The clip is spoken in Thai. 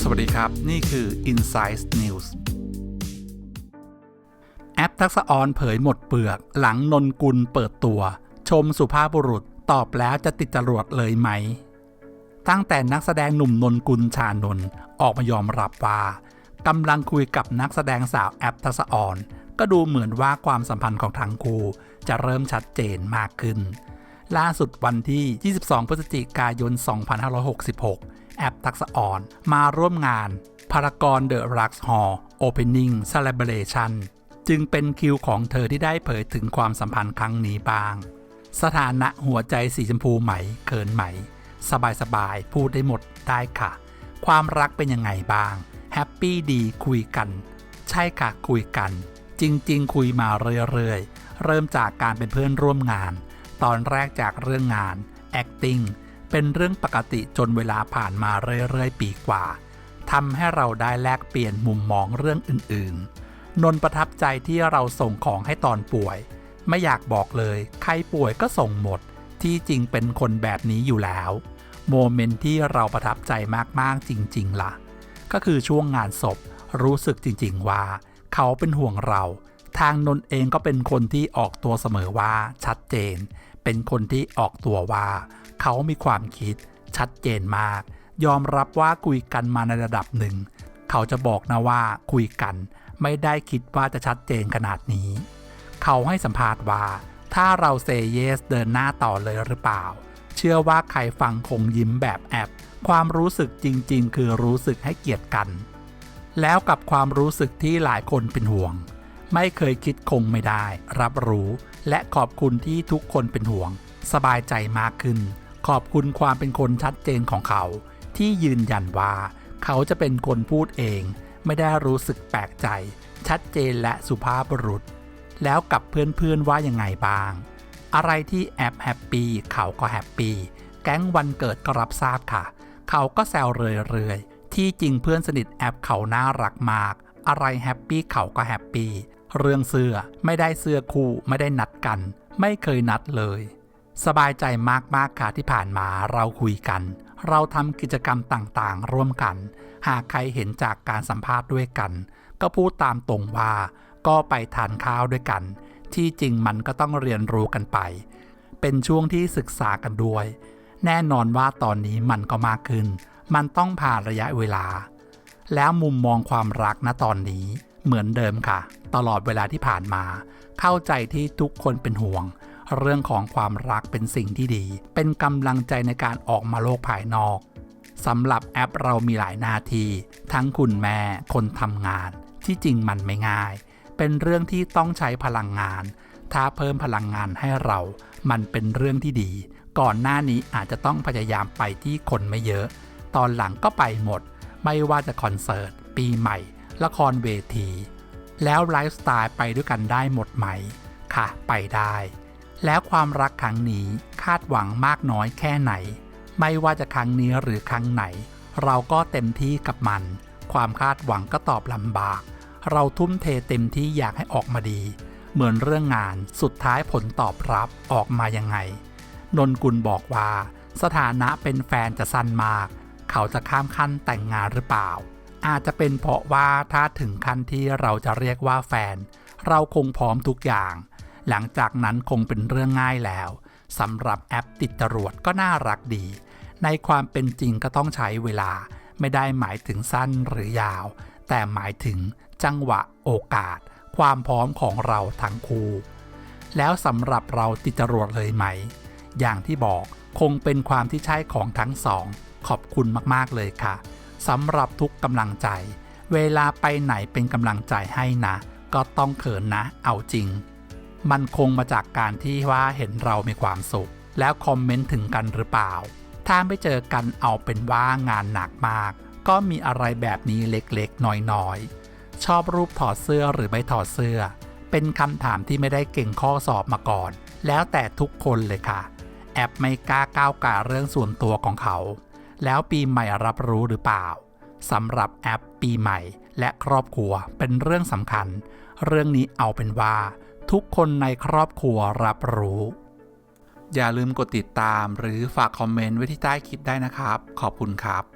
สวัสดีครับ นี่คือ Insight News แอปทักษะออนเผยหมดเปลือก หลังนนกุลเปิดตัว ชมสุภาพบุรุษตอบแล้วจะติดจรวดเลยไหม ตั้งแต่นักแสดงหนุ่มนนกุลชานนออกมายอมรับว่ากำลังคุยกับนักแสดงสาวแอปทักษออนก็ดูเหมือนว่าความสัมพันธ์ของทั้งคู่จะเริ่มชัดเจนมากขึ้น ล่าสุดวันที่ 22 พฤศจิกายน 2566 แอปทักษะออนมาร่วมงานพารากอนเดอะรักส์ฮอลล์โอเพนนิ่งเซเลบรชันจึงเป็นคิวของเธอที่ได้เผยถึงความสัมพันธ์ครั้งนี้บ้าง สถานะหัวใจสีชมพูไหมเขินไหม สบายสบายพูดได้หมดได้ค่ะ ความรักเป็นยังไงบ้าง แฮปปี้ดีคุยกัน ใช่ค่ะคุยกัน จริง ๆ คุยมาเรื่อย ๆ เริ่มจากการเป็นเพื่อนร่วมงาน ตอนแรกจากเรื่องงาน acting เป็นเรื่องปกติจนเวลาผ่านมาเรื่อยๆ ปีกว่าทำให้เราได้แลกเปลี่ยนมุมมองเรื่องอื่นๆ นนประทับใจที่เราส่งของให้ตอนป่วย ไม่อยากบอกเลย ใครป่วยก็ส่งหมด ที่จริงเป็นคนแบบนี้อยู่แล้ว โมเมนต์ที่เราประทับใจมากๆจริง ๆล่ะ ก็คือช่วงงานศพรู้สึกจริง ๆ ว่า เขาเป็นห่วงเรา ทางนนเองก็เป็นคนที่ออกตัวเสมอว่าชัดเจน เป็นคนที่ออกตัวว่า เขามีความคิดชัดเจนมาก ยอมรับว่าคุยกันมาในระดับหนึ่ง เขาจะบอกนะว่าคุยกัน ไม่ได้คิดว่าจะชัดเจนขนาดนี้ เขาให้สัมภาษณ์ว่า ถ้าเราเซเยสเดินหน้าต่อเลยหรือเปล่า เชื่อว่าใครฟังคงยิ้มแบบแอบความรู้สึกจริง ๆ คือรู้สึกให้เกียรติกัน แล้วกับความรู้สึกที่หลายคนเป็นห่วง ไม่เคยคิดคงไม่ได้ รับรู้ และขอบคุณที่ทุกคนเป็นห่วง สบายใจมากขึ้น ขอบคุณความเป็นคนชัดเจนของเขา ที่ยืนยันว่า เขาจะเป็นคนพูดเอง ไม่ได้รู้สึกแปลกใจ ชัดเจนและสุภาพบุรุษ แล้วกับเพื่อนๆว่ายังไงบ้าง อะไรที่แอปแฮปปี้เขาก็แฮปปี้แก๊งวันเกิดก็รับทราบค่ะ เขาก็แซวเรื่อยๆที่จริงเพื่อนสนิทแอปเขาน่ารักมาก อะไรแฮปปี้เขาก็แฮปปี้ เรื่องเสื้อไม่ได้เสื้อคู่ไม่ได้นัดกัน ไม่เคยนัดเลย สบายใจมากๆค่ะที่ผ่านมาเราคุยกัน เราทำกิจกรรมต่างๆ ร่วมกัน หากใครเห็นจากการสัมภาษณ์ด้วยกัน ก็พูดตามตรงว่า ก็ไปทานข้าวด้วยกัน ที่จริงมันก็ต้องเรียนรู้กันไป เป็นช่วงที่ศึกษากันด้วย แน่นอนว่าตอนนี้มันก็มากขึ้น มันต้องผ่านระยะเวลา แล้วมุมมองความรักณตอนนี้ เหมือนเดิมค่ะ ตลอดเวลาที่ผ่านมา เข้าใจที่ทุกคนเป็นห่วง เรื่องของความรักเป็นสิ่งที่ดี เป็นกำลังใจในการออกมาโลกภายนอกสำหรับแอปเรามีหลายหน้าที่ทั้งคุณแม่คนทำงาน ที่จริงมันไม่ง่าย เป็นเรื่องที่ต้องใช้พลังงาน ถ้าเพิ่มพลังงานให้เรา มันเป็นเรื่องที่ดี ก่อนหน้านี้อาจจะต้องพยายามไปที่คนไม่เยอะ ตอนหลังก็ไปหมด ไม่ว่าจะคอนเสิร์ต ปีใหม่ ละครเวที แล้วไลฟ์สไตล์ไปด้วยกันได้หมดไหม ค่ะ ไปได้ แล้วความรักครั้งนี้คาดหวังมากน้อยแค่ไหน ไม่ว่าจะครั้งนี้หรือครั้งไหน เราก็เต็มที่กับมัน ความคาดหวังก็ตอบลำบาก เราทุ่มเทเต็มที่อยากให้ออกมาดี เหมือนเรื่องงานสุดท้ายผลตอบรับออกมายังไง นนกุลบอกว่า สถานะเป็นแฟนจะสั้นมาก เขาจะข้ามขั้นแต่งงานหรือเปล่า อาจจะเป็นเพราะว่าถ้าถึงขั้นที่เราจะเรียกว่าแฟน เราคงพร้อมทุกอย่าง หลังจากนั้นคงเป็นเรื่องง่ายแล้วสำหรับแอปติดจรวดก็น่ารักดี ในความเป็นจริงก็ต้องใช้เวลา ไม่ได้หมายถึงสั้นหรือยาว แต่หมายถึงจังหวะโอกาส ความพร้อมของเราทั้งคู่ แล้วสำหรับเราติดจรวดเลยไหม อย่างที่บอกคงเป็นความที่ใช่ของทั้งสอง ขอบคุณมากๆเลยค่ะ สำหรับทุกกำลังใจ เวลาไปไหนเป็นกำลังใจให้นะ ก็ต้องเขินนะ เอาจริง มันคงมาจากการที่ว่าเห็นเรามีความสุข แล้วคอมเมนต์ถึงกันหรือเปล่า ถ้าไม่เจอกันเอาเป็นว่างานหนักมาก ก็มีอะไรแบบนี้เล็กๆ น้อยๆ ชอบรูปถอดเสื้อหรือไม่ถอดเสื้อ เป็นคำถามที่ไม่ได้เก่งข้อสอบมาก่อน แล้วแต่ทุกคนเลยค่ะ แอปไม่กล้าก้าวก่าเรื่องส่วนตัวของเขา แล้วปีใหม่รับรู้หรือเปล่าสำหรับแอปปีใหม่ และครอบครัวเป็นเรื่องสำคัญ เรื่องนี้เอาเป็นว่า ทุกคนในครอบครัวรับรู้ อย่าลืมกดติดตามหรือฝากคอมเมนต์ไว้ที่ใต้คลิปได้นะครับ ขอบคุณครับ